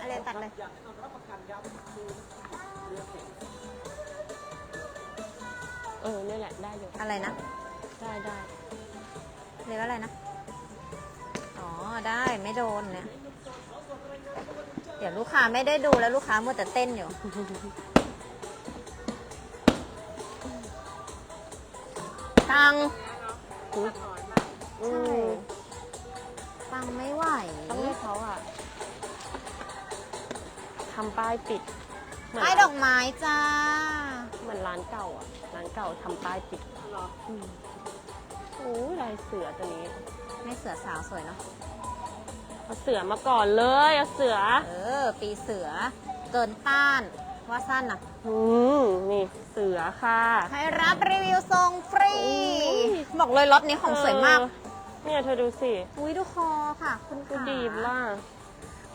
อะไรตัดเลยเออเนี่ยแหละได้อยู่อะไรนะได้ได้เรียกว่าอะไรนะ อ๋อ ได้ไม่โดนเนี่ย เดี๋ยวลูกค้าไม่ได้ดูแล้วลูกค้ามัวแต่เต้นอยู่ ตังค์อุ๊ยอื ใช่มตังค์ไม่ไหวต้องให้เขาอะทำป้ายปิดเหมือนป้ายดอกไม้จ้า เหมือนร้านเก่าอะ ร้านเก่าทำป้ายปิดอืมโอ้ยลายเสือตัวนี้ ไม่เสือสาวสวยเนาะ เอาเสือมาก่อนเลยเอาเสือ เออ ปีเสือ เกินต้าน ว่าสั้นอะ อืมนี่เสือค่ะ ให้รับรีวิวทรงฟรีอุ๊ยบอกเลยล็อตนี้ของสวยมาก เออ เนี่ยเธอดูสิอุ้ยดูคอค่ะ คุณดูขาดีบล่ะ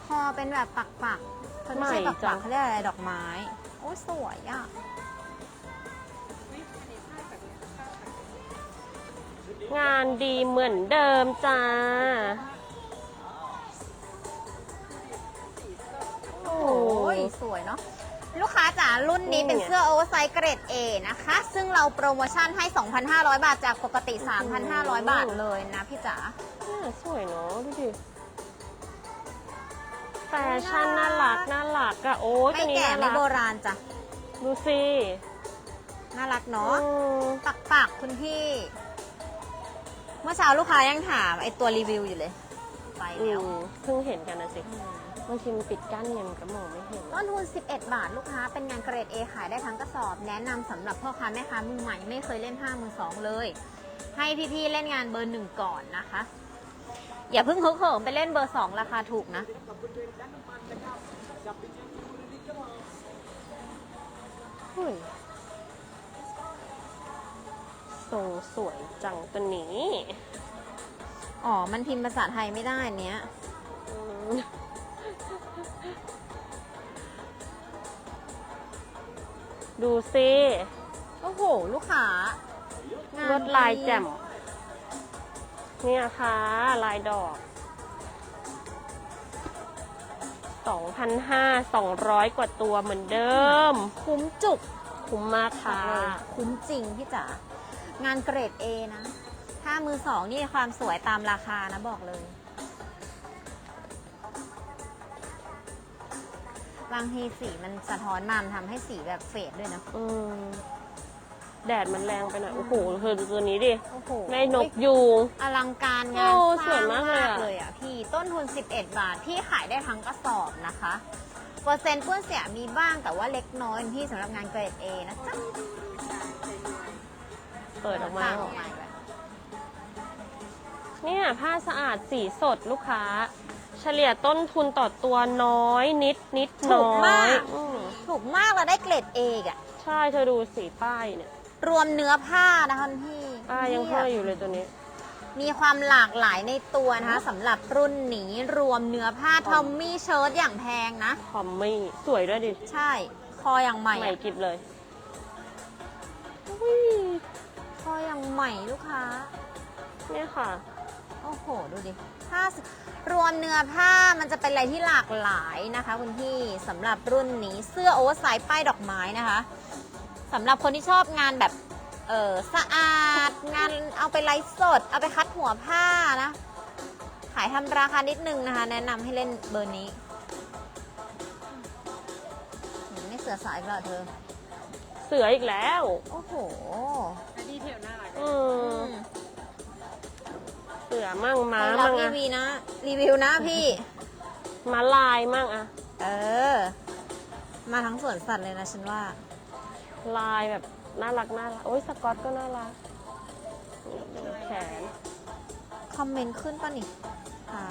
คอเป็นแบบปักปักๆเขาไม่ใช่ใหม่ปักจัปักง เขาเรียกอะไรดอกไม้ โอ้ยสวยอะ งานดีเหมือนเดิมจ้า โอ้โอ้ยสวยเนาะ ลูกค้าจ๋ารุ่นนี้เป็นเสื้อโอเวอร์ไซส์เกรด A นะคะ ซึ่งเราโปรโมชั่นให้ 2,500 บาทจากปกติ 3,500 บาทเลยนะพี่จ๋าเนี่ยสวยเนาะดูดิแฟชั่นน่ารักน่ารักอะโอ้ยไม่ตัวนี้แก่น่าไม่รักโบราณจ้ะดูสิน่ารักเนาะอืมปักปักๆคุณพี่ เมื่อเช้าลูกค้ายังถามไอตัวรีวิวอยู่เลย ไปอืแล้วมเพิ่งเห็นกันนะสิอืม บางทีมันปิดกั้นเนี่ยมันก็มองไม่เห็น ต้นทุน 11 บาทลูกค้า เป็นงานเกรด A ขายได้ทั้งกระสอบ แนะนำสำหรับพ่อค้าแม่ค้ามือใหม่ไม่เคยเล่นผ้ามือสองเลย ให้พี่ๆเล่นงานเบอร์หนึ่งก่อนนะคะ อย่าเพิ่งฮึกเหิมไปเล่นเบอร์สองราคาถูกนะ เฮ้ยทรงสวยจังตัวนี้ อ๋อ มันพิมพ์ภาษาไทยไม่ได้อันเนี้ย อืม ดูสิโอ้โห ลูกค้างานลวดลายแจ่มดีเนี่ยค่ะ ลายดอก2,500 200กว่าตัวเหมือนเดิม คุ้มจุก คุ้มมากค่ะ คุ้มจริงพี่จ๋างานเกรด A นะ ถ้ามือสองนี่ความสวยตามราคานะบอกเลย บางทีสีมันสะท้อนมามันทำให้สีแบบเฟดด้วยนะ อืมแดดมันแรงไปหน่อยโอ้โหเธอดูตัวนี้ดิโอ้โหในนกยูง อลังการงานโอ้สสวยร้างมากเลยมากอะ เลยอะพี่ต้นทุน 11 บาทพี่ขายได้ทั้งกระสอบนะคะ เปอร์เซ็นต์เปื้อนเสียมีบ้างแต่ว่าเล็กน้อยพี่สำหรับงานเกรด A นะจ๊ะเปิดออกมา ต่งออกมาอีกแล้วเนี่ยผ้าสะอาดสีสดลูกค้า เฉลี่ยต้นทุนต่อตัวน้อยนิดนิดถูน้กอมายก อืมถูกมากเราได้เกรด A อีกอะใช่เธอดูสีป้ายเนี่ยรวมเนื้อผ้านะคะคุณพี่ป้ายยังเนี่เพ้ออยู่เลยตัวนี้ มีความหลากหลายในตัวนะคะสำหรับรุ่นนี้รวมเนื้อผ้าทอมมี่เชิ้ตอย่างแพงนะ คอมมี่สวยด้วยดิ ใช่ คออย่างใหม่ใหม่อะกิบเลยคออย่างใหม่ลูกค้า เนี่ยค่ะ โอ้โห ดูดิ ผ้ารวมเนื้อผ้ามันจะเป็นอะไรที่หลากหลายนะคะคุณพี่สำหรับรุ่นนี้เสื้อโอเวอร์ไซส์ป้ายดอกไม้นะคะสำหรับคนที่ชอบงานแบบเออสะอาดงานเอาไปไลฟ์สด เอาไปคัดหัวผ้านะ ขายทำราคานิดนึงนะคะ แนะนำให้เล่นเบอร์นี้หืมไม่เสือสายเปล่าเธอ เสืออีกแล้ว โอ้โหดีเทลน่ารักอือืมมเสือมั่งม้าใครรัมั่บงรีอะวิวนะรีวิวนะพี่ ม้าลายมั่งอะเออ มาทั้งสวนสัตว์เลยนะฉันว่า ลายแบบน่ารักน่ารักโอ้ยสกอตก็น่ารักดูแขนคอมเมนต์ขึ้นป่ะนี่ค่ะ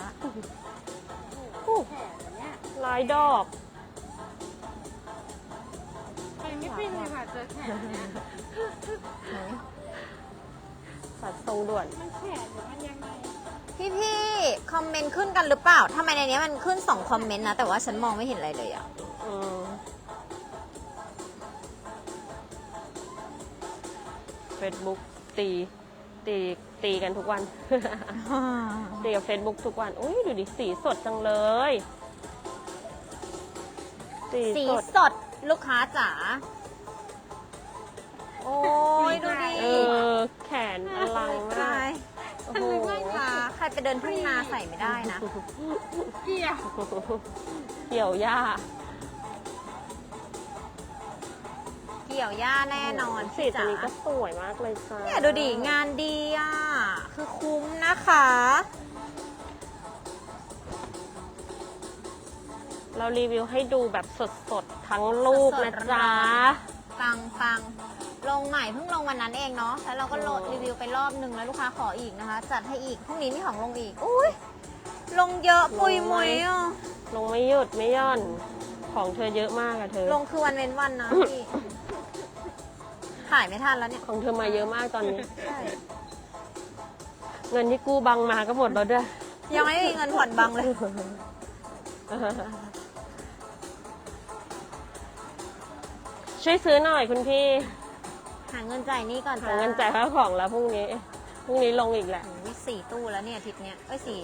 อู้แขนเนี่ยลายดอก ไปไม่เป็นเลยค่ะเจอแขนเนี่ยไหน สัดทรงด่วน มันแขนหรือมันยังไงพี่พี่ๆคอมเมนต์ขึ้นกันหรือเปล่าทำไมในนี้มันขึ้นสองคอมเมนต์นะ แต่ว่าฉันมองไม่เห็นอะไรเลยอะอืมเฟซบุ๊กตีตีตีกันทุกวัน ตีกับเฟซบุ๊กทุกวันอุ้ยดูดิสีสดจังเลย สีสีสดสดลูกค้าจ๋า โอ้ยดูดิเออ แขนอลังมาก โอ้โหค่ะใครไปเดินทุ่งนาใส่ไม่ได้นะ เกี่ยวเกี่ยวหญ้า เกี่ยวหญ้าแน่นอนสีพี่ตัวจ๋านี้ก็สวยมากเลยจ้าเนี่ยดูดิ งานดีอะ คือคุ้มนะคะ เรารีวิวให้ดูแบบสดๆ ทั้งลูกนะจ๊ะฟังฟัง ลงใหม่เพิ่งลงวันนั้นเองเนาะแล้วเราก็โหลดอืมรีวิวไปรอบหนึ่งแล้วลูกค้าขออีกนะคะ จัดให้อีกพรุ่งนี้มีของลงอีกอุ้ยลงเยอะปุยมุยอะลงไม่หยุดไม่หย่อน ของเธอเยอะมากอะเธอ ลงคือวันเว้นวันนะพี่ขายไม่ทันแล้วเนี่ยของเธอมาเยอะมากตอนนี้ ใช่เงินที่กู้บังมาก็หมดแล้วด้วย ยังไม่มีเงินผ่อนบังเลย ช่วยซื้อหน่อยคุณพี่ หาเงินจ่ายหนี่ก่อนหาเงินจ่ายค่าของแล้วพรุ่งนี้พรุ่งนี้ลงอีกแหละโอ้โหสี่ตู้แล้วเนี่ยอาทิตย์เนี้ยเอ้ยสี่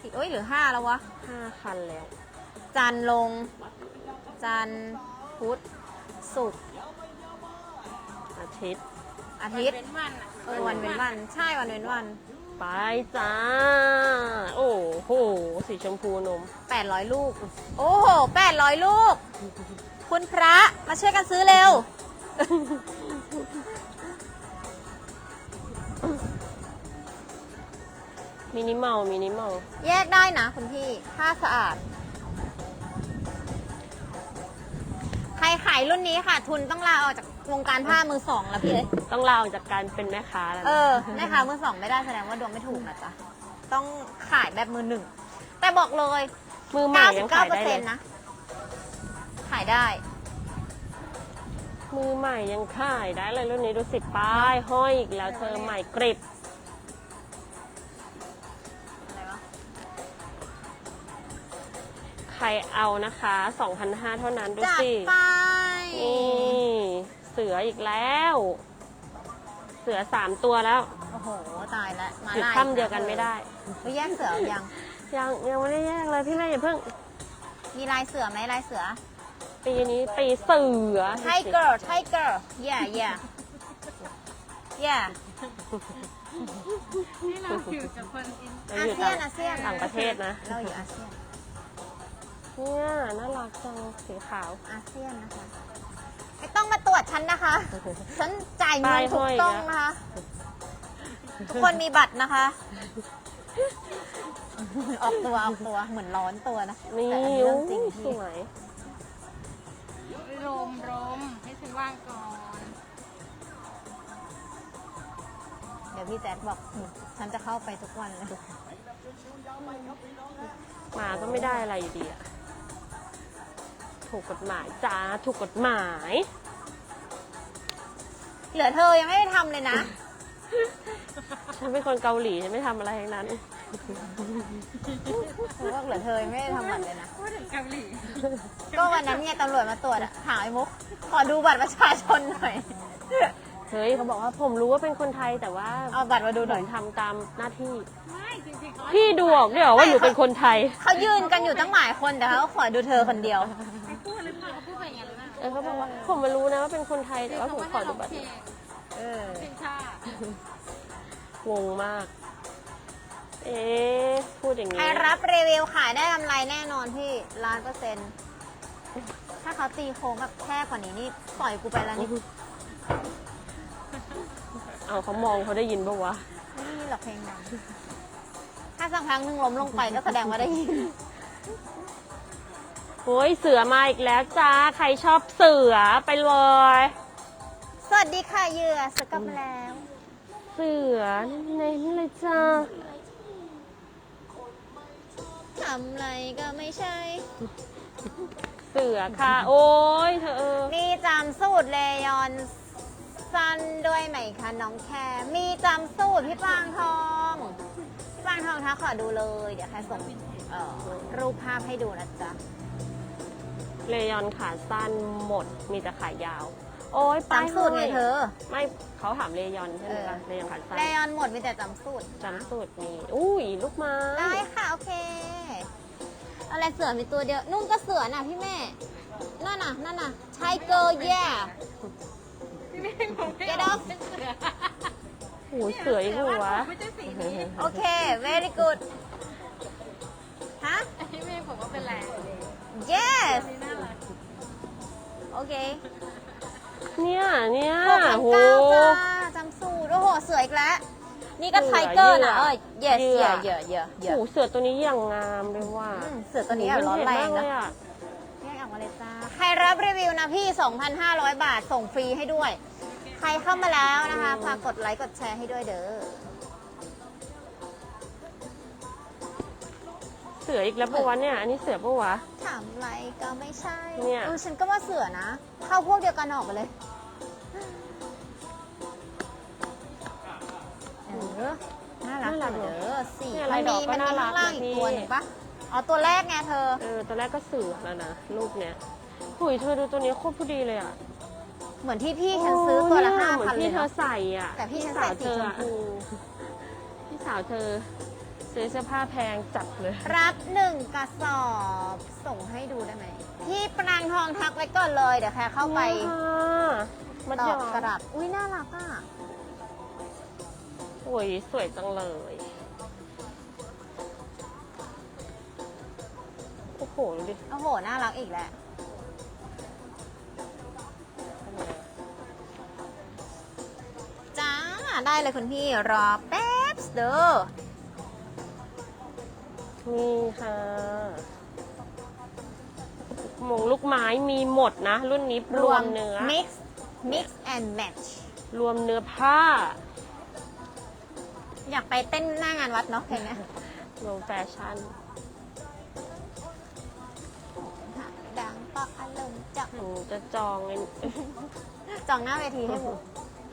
สี่เอ้ยหรือห้าแล้ววะ ห้าคันแล้วจันทร์ลง จันทร์พุธศุกร์อาทิตย์อาทิตย์เป็นวันอะเออวันเว้นวัน ใช่วันเว้นวันไปจ้า โอ้โหสีชมพูนม แปดร้อยลูก โอ้โหแปดร้อยลูก คุณพระมาช่วยกันซื้อเร็ว มินิมอลมินิมอลแยกได้นะคุณพี่ผ้าสะอาด ใครขายรุ่นนี้ค่ะ ทุนต้องลาออกจากวงการผ้ามือสองแล้วพี่เลยต้องลาออกจากการเป็นแม่ค้าแล้วนะเออแม่ค้ามือสองไม่ได้แสดงว่าดวงไม่ถูกนะจ๊ะต้องขายแบบมือหนึ่งแต่บอกเลยมือใหม่ยังขายได้เลย 99%นะ ขายได้ มือใหม่ยังขายได้เลยรุ่นนี้ดูสิป้ายห้อยอีกแล้วเธอใหม่กริบอะไรวะใครเอานะคะ2,500เท่านั้นดูจัดสิ ไปนี่เสืออีกแล้ว เสือสามตัวแล้วโอ้โห ตายแล้วมาจุดไล่ค่ำเดียวกันไม่ได้เฮ้ยแยกเสือยังยังยังไม่ได้แยกเลยพี่แม่อย่าเพิ่ง มีลายเสือไหมลายเสือ ปีนี้ปีเสือไทเกอร์ไทเกอร์ yeah yeah yeah ที่เราอยู่กับคนอินเราอาอยู่เซียนต่างอาเซียนต่างประเทศนะ เราอยู่อาเซียนเนี่ยน่ารักจังสีขาว อาเซียนนะคะไม่ต้องมาตรวจฉันนะคะ ฉันจ่ายเงิป้านยถูห้กอยต้องนะนะคะ ทุกคนมีบัตรนะคะ ออกตัวออกตัวเหมือนร้อนตัวนะนี่แต่อันนี้เรื่องจริงสพี่วย รมรมให้ฉันว่างก่อน เดี๋ยวพี่แจ๊ดบอกอืมฉันจะเข้าไปทุกวันเลยมาก็ไม่ได้อะไรอยู่ดีอะถูกกฎหมายจ้าถูกกฎหมาย เหลือเธอยังไม่ได้ทำเลยนะ ฉันเป็นคนเกาหลีฉันไม่ทำอะไรทั้งนั้น เธอบอกเหลือเธอไม่ได้ทำบัตรเลยนะ พูดถึงเกาหลีก็วันนั้นไงตำรวจมาตรวจอะถามไอ้มุก ขอดูบัตรประชาชนหน่อย เฮ้ยเขาบอกว่าผมรู้ว่าเป็นคนไทยแต่ว่าเอาบัตรมาดูผหน่อย มทำตามหน้าที่ ไม่จริงๆเขาพี่ดูออกด้วยเหรอว่าหนูเป็นคนไทย เขายืนกันอยู่ตั้งหลายคนแต่เขาขอดูเธอคนเดียวไม่พูดหรือเปล่าเขาพูดไปอย่างนั้นหรือเปล่าเออเขาบอกว่าผมมารู้นะว่าเป็นคนไทยแต่ว่าผมขอดูบัตรเออเพลงชาติงงมาก เอ๊ะพูดอย่างใครนี้รับรีวิวขายได้กำไรแน่นอนพี่ล้านเปอร์เซ็นต์ถ้าเขาตีโค้งแบบแคบกว่านี้นี่ปล่อยกูไปแล้วนี่เอาเขามองเขาได้ยินปะวะไม่ได้ยินหรอกเพลงดังถ้าสักครั้งหนึ่งล้มลงไปก็แสดงว่าได้ยิน โอ้ยเสือมาอีกแล้วจ้า ใครชอบเสือไปเลย สวัสดีค่ะเหยื่อสกลับมาแล้ว เสือเน้นๆเลยจ้า ทำอะไรก็ไม่ใช่ เสือค่ะ โอ้ยเธอมีจำสูตรเลยอนสั้นด้วยไหมคะน้องแคร์มีจำสูตรพี่ปางทอง พี่ปางทองคะขอดูเลย เดี๋ยวแค่ส่งเอ่อรูปภาพให้ดูนะจ๊ะเลยอนขาสั้นหมดมีแต่ขายาว โอ้ยป้ายจำสูตรไงเธอ ไม่เขาถามเลยอนใช่ไหมเออคะเลยอนขาสั้นเลออนหมดมีแต่จำสูตรจำสูตรมีอุ้ยลูกไม้ ได้ค่ะ โอเค อะไรเสือมีตัวเดียว นุ่นก็เสือน่ะพี่แม่ นั่นน่ะนั่นน่ะชายเกิร์ลแย่พี่เมฆผมไม่ Get เอา off เป็นเสือโอ้ยเสืออีกหัวไม่ใช่สีนี้โอเค very good ฮะพี่เมฆผมว่าเป็นแหล่ yes นี่น่ารักโอเคเนี่ยเนี่ยหกพันโอ้โห เก้าจ้าจำสูตรโอ้โหเสืออีกแล้ว นี่ก็เสืไทอเกอร์นะเหยื่เอออ yes เหยื่อ yeah yeah yeah โอ้โห yeah เสือตัวนี้อย่างงามเลยว่ะอืมเสือตัวนี้แบบร้อนแรงโโหนะเท่มากเลยอะแยกออกมาเลยจ้าใครรับรีวิวนะพี่ 2,500 บาทส่งฟรีให้ด้วย ใครเข้ามาแล้วนะคะฝากกดไลค์กดแชร์ให้ด้วยเด้อเสืออีกแล้วปะวะเนี่ย อันนี้เสือปะวะ ถามอะไรก็ไม่ใช่เนี่ยออฉันก็ว่าเสือนะ เข้าพวกเดียวกันออกไปเลย ออน่ารักน่ารักเด้เนอะอสี่เนี่ยมัลายนดมีอกก็มันมีน่ารัข้ากงล่างอีกนะพี่ตัวหนึ่งปะอ๋อตัวแรกไงเธอ เออตอนแรกก็เสือแล้วนะลูกเนี้ยหุยเธอดูตัวนี้โคตรพอดีเลยอะเหมือนที่พี่ฉันซื้อตัวละโยห้าเหมือพันนเลที่ยเธอเนาะ ใส่อะแต่พี่ฉันใส่สีชมพู พี่สาวเธอซื้อเสื้อผ้าแพงจัดเลยรับหนึ่งกระสอบส่งให้ดูได้ไหมพี่ปรางทองทักไว้ก่อนเลย เดี๋ยวแค่เข้าไปมันตยออบกระดับอุ้ยน่ารักอะโอ้ยสวยจังเลย โอ้โหดูดิโอ้โห น่ารักอีกแหละ จ้า ได้เลยคุณพี่ รอแป๊บเด้อ นี่ค่ะหมงลูกไม้มีหมดนะ รุ่นนี้รวมเนื้อ mix mix and match รวมเนื้อผ้า อยากไปเต้นหน้างานวัดเนาะเพลงเนี้ยรวมแฟชั่นดังปะอารมณ์จะหนูจะจองไอ้จองหน้าเวทีให้หมด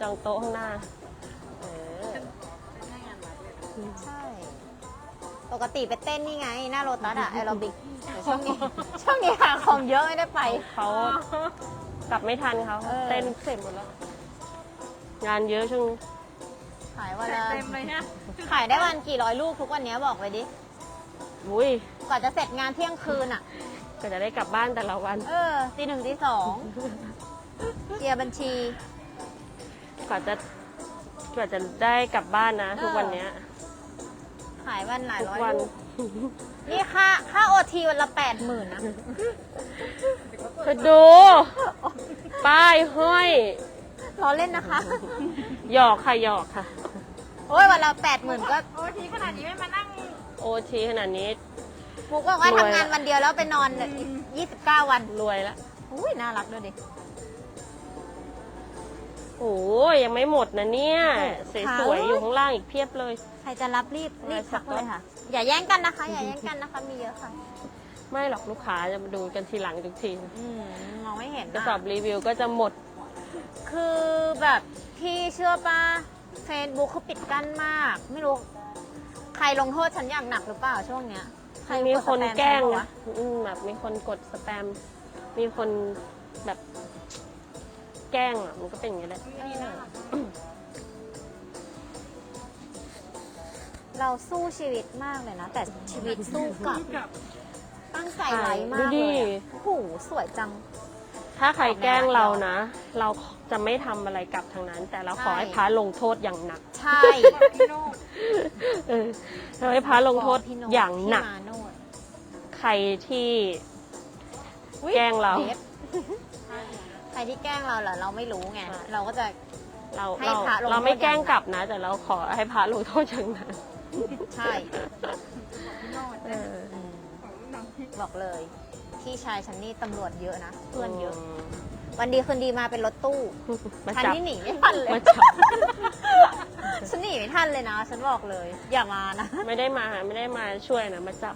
จองโต๊ะข้างหน้า เออใช่ ปกติไปเต้นนี่ไง หน้าโรตัสอะแอโรบิกช่วงนี้ ช่วงนี้หาของเยอะไม่ได้ไป เขากลับไม่ทันเขาเออเต้นเสร็จหมดแล้ว งานเยอะช่วงนี้ ขายวันละเต็มเลยเนี่ยขายได้วันกี่ร้อยลูกทุกวันเนี้ยบอกไปดิอุ้ยกว่าจะเสร็จงานเที่ยงคืนอะ ก็จะได้กลับบ้านแต่ละวัน เออตีหนึ่งตีสองเคลียร์บัญชี กว่าจะกว่าจะได้กลับบ้านนะเออทุกวันเนี้ย ขายวันหลายทุกร้อยวัน ลูกนี่ค่าค่าโอทีวันละแปดหมื่นนะ เธอดู ป้ายห้อย ล้อเล่นนะคะ หยอกค่ะหยอกค่ะ โอ้ยวันละแปดหมื่นก็โอ้ทีขนาดนี้ไม่มานั่งโอทีขนาดนี้มุกบอกว่ารวยทำงานวันเดียวแล้วไปนอนยี่สิบเก้าวันรวยละอุ้ยน่ารักด้วยดิโอ้ยยังไม่หมดนะเนี่ยสค่ะวยๆอยู่ข้างล่างอีกเพียบเลย ใครจะรับรีบรีบทักเลยค่ะ อย่าแย่งกันนะคะ อย่าแย่งกันนะคะมีเยอะค่ะ ไม่หรอกลูกค้าจะมาดูกันทีหลังทุกทีอืมมองไม่เห็นกระอะสอบรีวิวก็จะหมด คือแบบพี่เชื่อป่ะ เฟซบุ๊กเขาปิดกั้นมาก ไม่รู้ ใครลงโทษฉันอย่างหนักหรือเปล่าช่วงเนี้ยใรมีดคนสปมแกล้งฉันปะนะวะอืมแบบมีคนกดสแปม มีคนแบบแกล้งอะ มันก็เป็นอย่างนี้แหละเออเราสู้ชีวิตมากเลยนะ แต่ชีวิตสู้กลับกับตั้งใจไว้มากดูเลดิยอะโอ้โหสวยจัง ถ้าใครแกล้งเรานะ เราจะไม่ทำอะไรกลับทางนั้น แต่เราขอใช่ให้พระลงโทษอย่างหนักใช่พี่โน่เออเราให้พระลงโทษพี่โน้ตอย่างหนัก พี่มาโนดใครที่อุ๊ยแกล้งเรา ดฟใครที่แกล้งเราเหรอเราไม่รู้ไง ใช่ เราก็จะ เราให้เราพระลงโทษ เราไม่แกล้งอย่างหนักกลับนะ แต่เราขอให้พระลงโทษอย่างหนักใช่พี่โน่เอออืมของลูกน้องพี่บอกเลย พี่ชายฉันนี่ตำรวจเยอะนะเพื่อนเยอะมวันดีคืนดีมาเป็นรถตู้มาฉันจับ นี่หนีไม่ทันเลยมาจับ ฉันหนีไม่ทันเลยนะ ฉันบอกเลย อย่ามานะ ไม่ได้มาไม่ได้มาช่วยนะมาจับ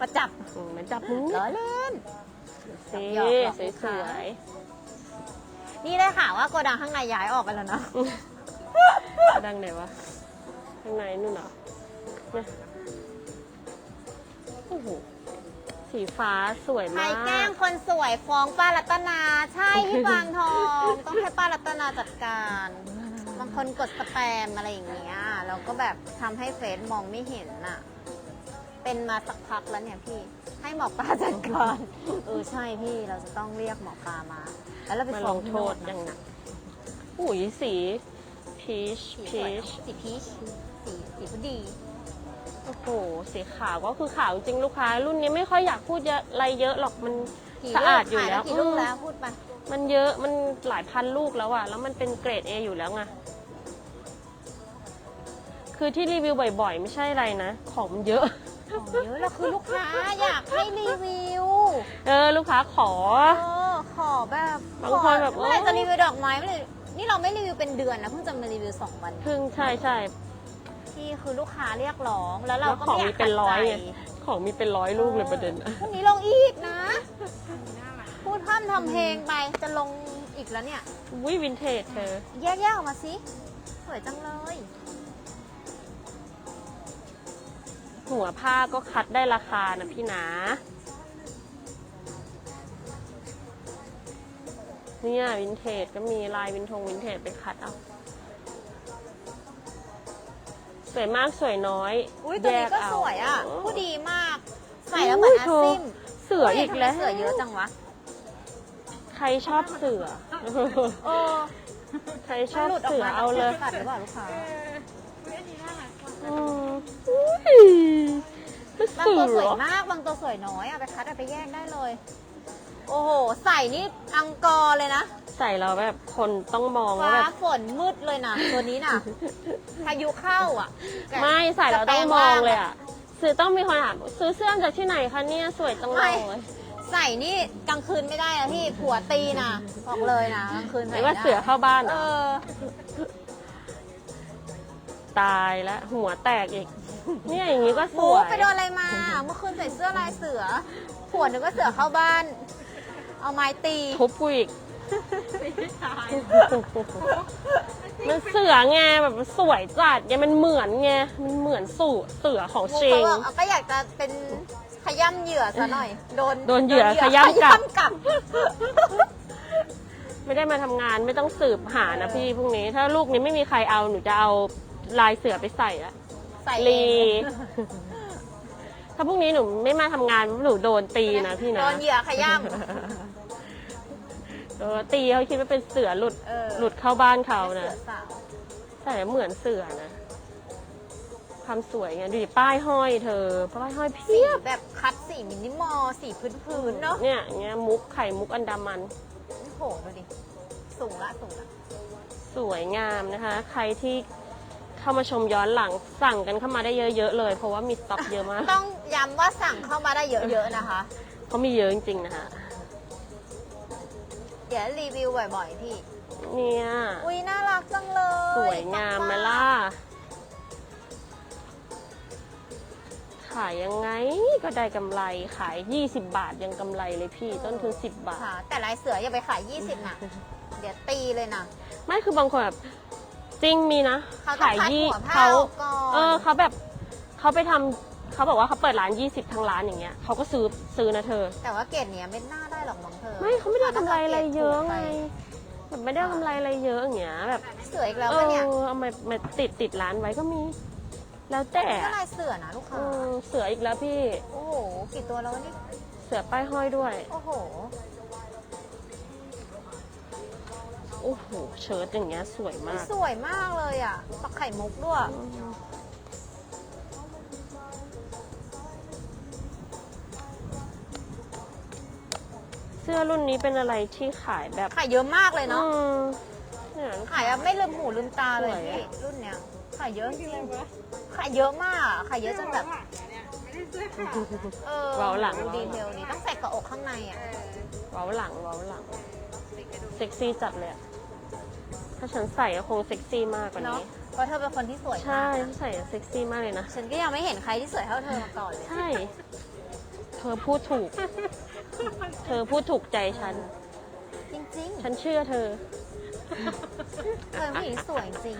มาจับอืมมาจับมึงล้อเล่น สิหยอกหยอกสลูกค้า วยนี่ได้ข่าวว่าโกดังข้างในย้ายออกไปแล้วนะ ๆดังไหนวะข้างในนู่นเหรอเนี่ยโอ้โห สีฟ้าสวยใครมาก แกล้งคนสวยฟ้องป้ารัตนา ใช่พี่ฟางทอง ต้องให้ป้ารัตนาจัดการบางคนกดสแปมอะไรอย่างเงี้ยแล้วก็แบบทำให้เฟซมองไม่เห็นน่ะ เป็นมาสักพักแล้วเนี่ยพี่ ให้หมอปลาจัดการเออใช่พี่เราจะต้องเรียกหมอปลามา แล้วเราไปมาฟ้ลองงโทษอย่างหนักอุ้ยสีพีชสีสพีวยช เนอะสีพีชสีสีพอดี โอ้โห สีขาวก็คือขาวจริงลูกค้า รุ่นนี้ไม่ค่อยอยากพูดเยอะอะไรเยอะหรอกมันกี่สะอาดอยู่ขแล้วกี่ลูกอืมแล้วพูดไปมันเยอะมันหลายพันลูกแล้วอะแล้วมันเป็นเกรด A อยู่แล้วไงคือที่รีวิวบ่อยๆ ไม่ใช่อะไรนะ ของมันเยอะ ของเยอะแล้วคือลูกค้าอยากให้รีวิว เออ ลูกค้าขอ เออ ขอแบบบางคนแบบเมื่อไหร่โอ้จะรีวิวดอกไม้เมื่อไหร่นี่เราไม่รีวิวเป็นเดือนนะเพิ่งจะมารีวิวสองวัน เพึ่งใช่ใช่ ที่คือลูกค้าเรียกร้อง แล้วเราแล้วก็ของไม่อยามีกเป็นร้อยขัดไงใจของมีเป็นร้อยลูกเลยประเด็นอะพรุ่งนี้ลงอีกนะน่ารักพูดพร่ำทำเพลงไปจะลงอีกแล้วเนี่ยวิวินเทจเธอ แยกๆออกมาสิ สวยจังเลย หัวผ้าก็คัดได้ราคานะพี่นะเนี่ยวินเทจก็มีลายวินทงวินเทจไปคัดเอา สวยมากสวยน้อยอุ้ยตัวนี้ก็แเาสวยอะโผู้ดีมาก ใส่แล้วเหมือนอาโธ่ซิมเสืออีกแล้วเสือเยอะจังวะ ใครชอบเสือเออใครชอบเสือเอาเลยกัดหรือเปล่าลูกค้าเอออุ๊ยอันนี้น่ารักกว่าอืมอุ้ยมันบางเสืตัวสวยอมากบางตัวสวยน้อยเอาไปคัดเอาไปแยกได้เลย โอ้โห ใส่นี่อังกอร์เลยนะใส่แล้วแบบคนต้องมองว่าฟ้าแบบ ฝนมืดเลยนะตัวนี้น่ะพายุเข้าอะไม่ใส่แล้วจะแปต้องมองเลยอะซื้อต้องมีคนถามซื้อเสื้อมาจากที่ไหนคะเนี่ยสวยจังเลไม่ยใส่นี่กลางคืนไม่ได้นะพี่ผัวตีนะบอกเลยนะกลางคืนหใส่รือไม่ว่าได้เสือเข้าบ้านเหรเอออตายแล้วหัวแตกอีก เนี่ยอย่างนี้ก็สหมูวยไปโดนอะไรมา เมื่อคืนใส่เสื้อลายเสือผัวนึกว่าเสือเข้าบ้าน เอาไม้ตีทุบกูอีก มันเสือไงแบบมันสวยจัดไงมันเหมือนไงมันเหมือนสู่เสือของหมูจริเขางบอกเอาก็อยากจะเป็นขย้ำเหยื่อซะหน่อย โดนโดนเหยื่อขย้ำกลับ กลับ ไม่ได้มาทำงานไม่ต้องสืบหานะพี่พรุ่งนี้ ถ้าลูกนี้ไม่มีใครเอาหนูจะเอาลายเสือไปใส่อะใส่ลีเองถ้าพรุ่งนี้หนูไม่มาทำงานหนูโดนตีนะพี่นะ โดนเหยื่อขย้ เออตีเขาคิดว่าเป็นเสือหลุดำเออ หลุดเข้าบ้านเขาเสืนะอสาวแต่เหมือนเสือนะความสวยไงดูดิป้ายห้อยเธอ ป้ายห้อยสีเพียบ แบบคัดสีมินิมอลสีพื้นๆเนาะเนี่ยเงี้ยมุกไข่มุกอันดามัน โอ้โหดูดิสูงละสูงละสวยงามนะคะ ใครที่เข้ามาชมย้อนหลังสั่งกันเข้ามาได้เยอะๆเลย เพราะว่ามีสต็อกเยอะมากต้องย้ำว่าสั่งเข้ามาได้เยอะๆนะคะ เขามีเยอะจริงๆนะคะ เดี๋ยวรีวิวบ่อยๆพี่ เนี่ยอุ้ยน่ารักจังเลยสวยงามไหมล่ะ ขายยังไงก็ได้กำไรขาย 20 บาทยังกำไรเลยพี่ต้นทุน10 บาท ค่ะ แต่ลายเสืออย่าไปขาย 20นะเดี๋ยวตีเลยนะ ไม่คือบางคนแบบจริงมีนะเขาต้องขายคัดยี่หัวผ้าเขาออกก่อน เออเขาแบบเขาไปทำเขาบอกว่าเขาเปิดร้าน 20 ทั้งร้านอย่างเงี้ยเขาก็ซื้อซื้อนะเธอ แต่ว่าเกรดเนี้ยไม่น่าได้ หรอกน้องเธอไม่เขาไม่ได้กำไรอะไรเยอะไงปแบบไม่ได้กำไรอะไรเยอะอย่างเงี้ยแบบเสืออีกแล้วเอปะอเนี่ยเอามามาติดติดร้านไว้ก็มี แล้วแต่ก็ลายเสือนะลูกเอค้า อเสืออีกแล้วพี่โอ้โห กี่ตัวแล้ววะนี่เสือป้ายห้อยด้วย โอ้โห โอ้โหเชิ้ตอย่างเงี้ยสวยมาก สวยมากเลยอะปักไข่มุกด้วยเสื้อรุ่นนี้เป็นอะไรที่ขายแบบขายเยอะมากเลยเนาะอืมเนี่ย ขายแบบไม่ลืมหูลืมตาเลยสวยอะ พี่รุ่นเนี้ยขายเยอะจริงอะไรวะขายเยอะมากอะขายเยอะจนแบบเนี่ยไม่ได้เสื้อขาวเออเว้าหลังดูดีเทลนี้ต้องใส่กระอกข้างในอะเออเว้าหลังเว้าหลังติดกระดูกเซ็กซี่จัดเลยอะถ้าฉันใส่ก็คงเซ็กซี่มากกว่าเนาะนี้ เพราะเธอเป็นคนที่สวยใช่มากฉันใส่เซ็กซี่มากเลยนะ ฉันก็ยังไม่เห็นใครที่สวยเท่าเธอมาก่อนเลย ใช่ เธอพูดถูก เธอพูดถูกใจฉัน จริงฉันเชื่อเธอๆเธอเป็นผู้หญิงสวยจริง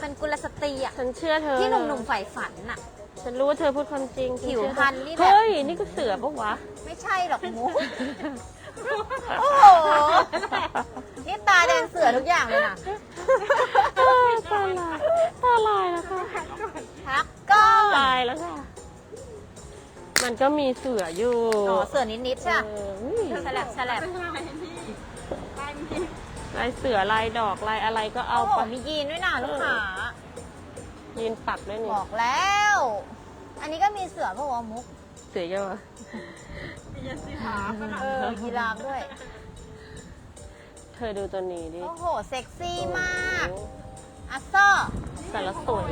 เป็นกุลสตรีอะ ฉันเชื่อเธอที่หนุ่มๆใฝ่ฝันน่ะ ฉันรู้ว่าเธอพูดความจริงฉัผิวเชื่อพรรณนี่แบบ เฮ้ย นี่ก็เสือปะวะ ไม่ใช่หรอกมุกโอ้โห นี่ตาแดงเสือทุกอย่างเลยนะตาลาย ตาลายแล้วค่ะพักก้อนตายแล้วค่ะ มันก็มีเสืออยู่อ๋อเสือนิดๆใช่ปะเอออุ้ยฉลับฉลับลายเสือลายดอกลายอะไรก็เอาโอ้โหไปมียีนด้วยนะลูกค้ายืนปักด้วยนี่บอกแล้ว อันนี้ก็มีเสือพวกวะมุก เสือเยอะเออยีราฟด้วย เธอดูตัวนี้ดิโอ้โห เซ็กซี่มากโอ้โหอัสเซอร์แต่ละสวย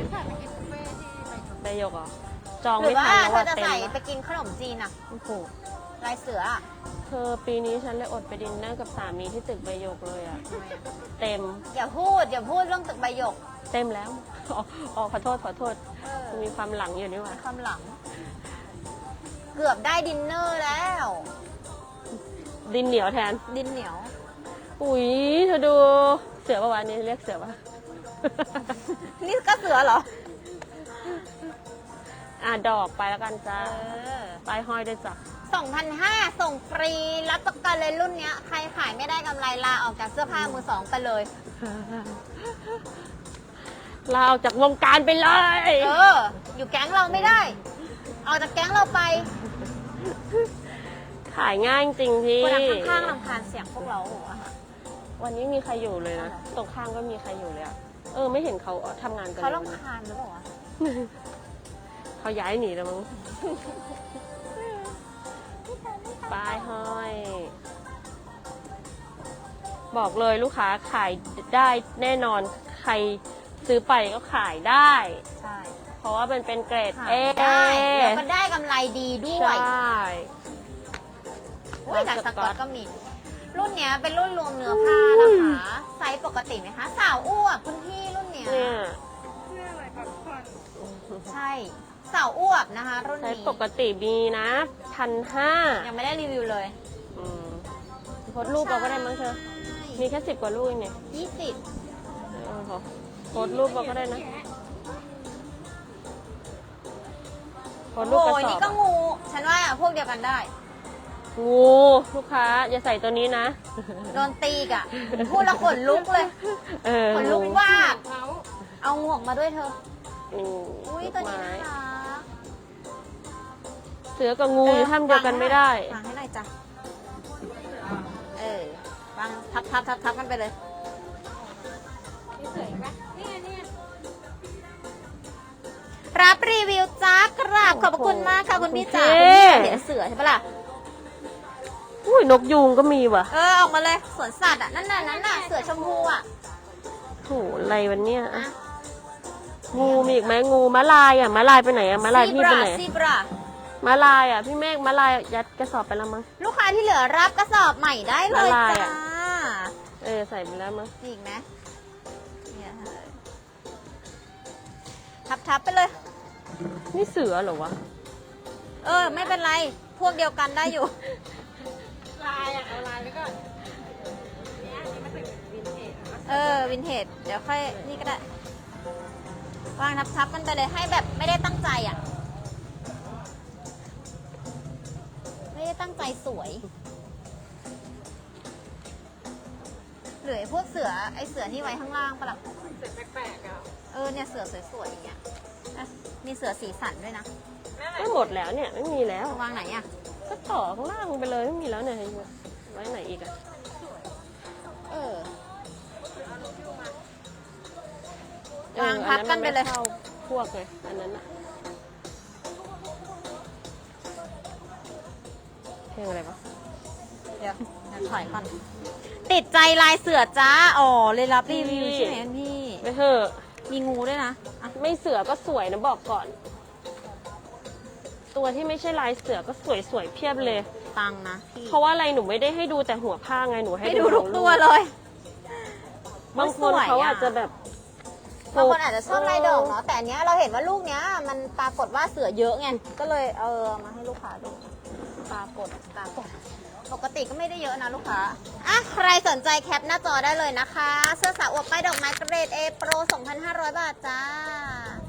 ใบหยกเหรอ จองหรืไม่อว่าทันแล้วเธอว่าจะเต็มใส่อะไปกินขนมจีนอะโอ้โหลายเสืออะเธอปีนี้ฉันเลยอดไปดินเนอร์กับสามีที่ตึกใบหยกเลยอะทำไมอะเต็มอย่าพูดอย่าพูดเรื่องตึกใบหยกเต็มแล้วอ๋ออ๋อขอโทษขอโทษเออมีความหลังอยู่นี่หว่าความหลัง เกือบได้ดินเนอร์แล้ว ดินเหนียวแทน ดินเหนียว อุ๊ยเธอดูเสือปะวะนี่เรียกเสือปะ นี่ก็เสือเหรอ อะดอกไปแล้วกันจ้าเออปลายห้อยด้วยจ้ะ2,500 ส่งฟรี รับประกันเลยรุ่นเนี้ย ใครขายไม่ได้กำไรลาออกจากเสื้อผ้ามือสองไปเลย ลาออกจากวงการไปเลย เออ อยู่แก๊งเราไม่ได้ ออกจากแก๊งเราไปขายง่ายจริงพี่คนข้างๆลำคาญเสียงพวกเราเหรอวะวันนี้มีใครอยู่เลยนะตรงข้างก็มีใครอยู่เลยอะเออไม่เห็นเขาทำงานกันเขาเลยลำคาญหรือเปล่าวะ เขาย้ายหนีแล้วมั้งป้ายห้อย บอกเลยลูกค้าขายได้แน่นอนใครซื้อไปก็ขายได้ ใช่เพราะว่ามันเป็นเกรดขาเอยได้แล้วก็ได้กำไรดีด้ใชวย่อุ้ยดักสกอตก็มี รุ่นเนี้ยเป็นรุ่นรวมเนื้อผ้านะคะไซส์ปกติไหมคะ สาวอ้วกคุณพี่รุ่นเนี้ยเนี่ยใช่ สาวอ้วกนะคะ รุ่นใช้นี้ปกติมีนะพันห้ายังไม่ได้รีวิวเลยโพสต์รูปเราก็ได้มั้งเธอ มีแค่สิบกว่าลูกเองเนี่ยยี่สิบเออขอโพสต์รูปเราก็ได้นะโพสต์รูปโอ้กระยสอนี่บก็งู ฉันว่าพวกเดียวกันได้ งูลูกค้าอย่าใส่ตัวนี้นะ โดนตีกอะพูดแล้วขนลุกเลยเออขนลุกมากเอางูออกมาด้วยเธอ อืมอุ้ยลูกตัวนี้ไม้น่ารัก เสือกับงูอยู่ถ้ำเดียวกันไม่ได้ วางให้หน่อยจ้ะ เออวางทับทับทับทับกันไปเลยรับรีวิวจ้ากราบขอบพระคุณมากค่ะคุณพี่จ๋าโอคุณเคพี่เห็นเสือใช่ปะล่ะ อุ้ยนกยูงก็มีว่ะเออออกมาเลยสวนสัตว์อะนั่นน่ะนั่นน่ะเสือชมพูอะโหอะไรวันเนี้ยอะงูมีอีกไหมงูม้าลายอะม้าลายไปไหนอะม้าลายพี่ไปไหนซีบรา ม้าลายอะพี่เมฆม้าลายยัดกระสอบไปแล้วมั้ง ลูกค้าที่เหลือรับกระสอบใหม่ได้เลยละลายจ้าอะ เออใส่ไปแล้วมั้งมีอีกไหมเนี่ยทับทับไปเลย นี่เสือเหรอวะเออ ไม่เป็นไร พวกเดียวกันได้อยู่ ลายอะเอาลายแล้วก็เออ วินเทจ เดี๋ยวค่อย นี่ก็ได้ วางทับทับๆกันไปเลยให้แบบไม่ได้ตั้งใจอะ ตั้งใจสวยหรือไอ้พวกเสือไอ้เสือที่ไว้ข้างล่างปะล่ะเสร็จแปลกๆอะเออเนี่ยเสือสวยๆอย่างเงี้ยอะมีเสือสีสันด้วยนะไม่หมดแล้วเนี่ยไม่มีแล้ว วางไหนอะ ก็ต่อข้างล่างไปเลยไม่มีแล้วเนี่ยไว้ไหนอีกอะเออออ วางทับกันไปเลยอัมัม่ข้าพวกไงอันนั้นอะ เพลงอะไรวะเดี๋ยวเดี๋ยวถอยก่อนติดใจลายเสือจ้า อ๋อ เลยรับรีวิวใช่ไหมพี่ ไปเถอะมีงูด้วยนะอะไม่เสือก็สวยนะบอกก่อน ตัวที่ไม่ใช่ลายเสือก็สวยสวยๆเพียบเลย ตังนะพี่เพราะว่าอะไรหนูไม่ได้ให้ดูแต่หัวผ้าไงหนูให้ให้ดูทุกทั้งตัวรูปเลย บางคนสวยเขาอะอาจจะแบบบางคนอาจจะชอบลายดอกเนาะแต่อันเนี้ยเราเห็นว่าลูกเนี้ยมันปรากฏว่าเสือเยอะไงก็เลยเออมาให้ลูกค้าดูปรากดปรากฏปกติก็ไม่ได้เยอะนะลูกค้าอะใครสนใจแคปหน้าจอได้เลยนะคะ เสื้อสาวอวบป้ายดอกไม้เกรด A Pro 2,500 บาทจ้า